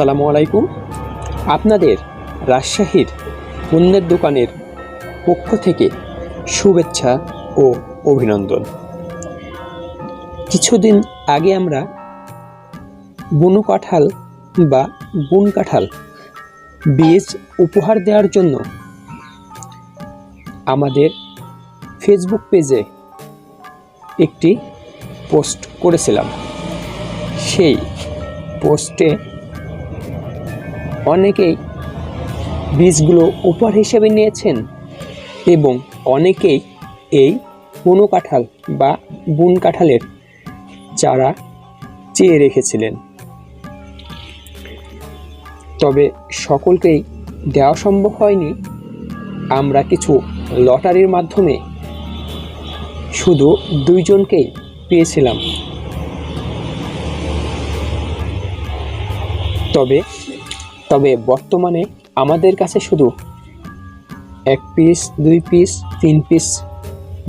আসসালামু আলাইকুম। আপনাদের রাজশাহীর পণ্যের দোকানের পক্ষ থেকে শুভেচ্ছা ও অভিনন্দন। কিছুদিন আগে আমরা বুনো কাঁঠাল বা বুন কাঁঠাল বীজ উপহার দেওয়ার জন্য আমাদের ফেসবুক পেজে একটি পোস্ট করেছিলাম। সেই পোস্টে অনেকেই বীজগুলো উপহার হিসেবে নিয়েছেন এবং অনেকেই এই বুনো কাঁঠাল বা বুন কাঁঠালের চারা চেয়ে রেখেছিলেন। তবে সকলকেই দেওয়া সম্ভব হয়নি। আমরা কিছু লটারির মাধ্যমে শুধু দুইজনকেই পেয়েছিলাম। তবে তবে বর্তমানে আমাদের কাছে শুধু এক পিস দুই পিস তিন পিস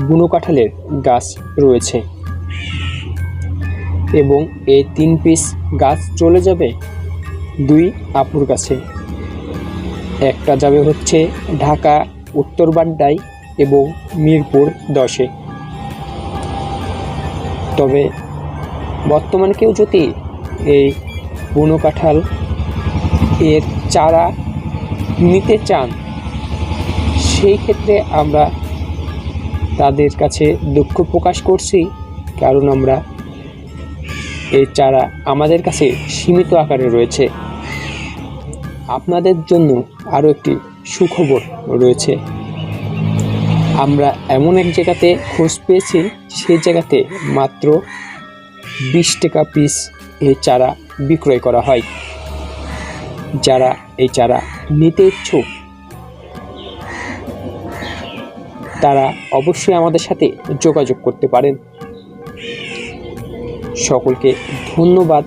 বুনো কাঁঠালের গাছ রয়েছে। এবং এই তিন পিস গাছ চলে যাবে দুই আপুর কাছে। একটা যাবে হচ্ছে ঢাকা, উত্তর বাড্ডায় এবং মিরপুর দশে। তবে বর্তমানে কেউ যদি এই বুনো কাঁঠাল এর চারা নিতে চান, সেই ক্ষেত্রে আমরা তাদের কাছে দুঃখ প্রকাশ করছি, কারণ আমরা এই চারা আমাদের কাছে সীমিত আকারে রয়েছে। আপনাদের জন্য আরও একটি সুখবর রয়েছে। আমরা এমন এক জায়গাতে খোঁজ পেয়েছি, সেই জায়গাতে মাত্র বিশ টাকা পিস এই চারা বিক্রয় করা হয়। যারা এই চারা নিতে ইচ্ছুক তারা অবশ্যই আমাদের সাথে যোগাযোগ করতে পারেন। সকলকে ধন্যবাদ।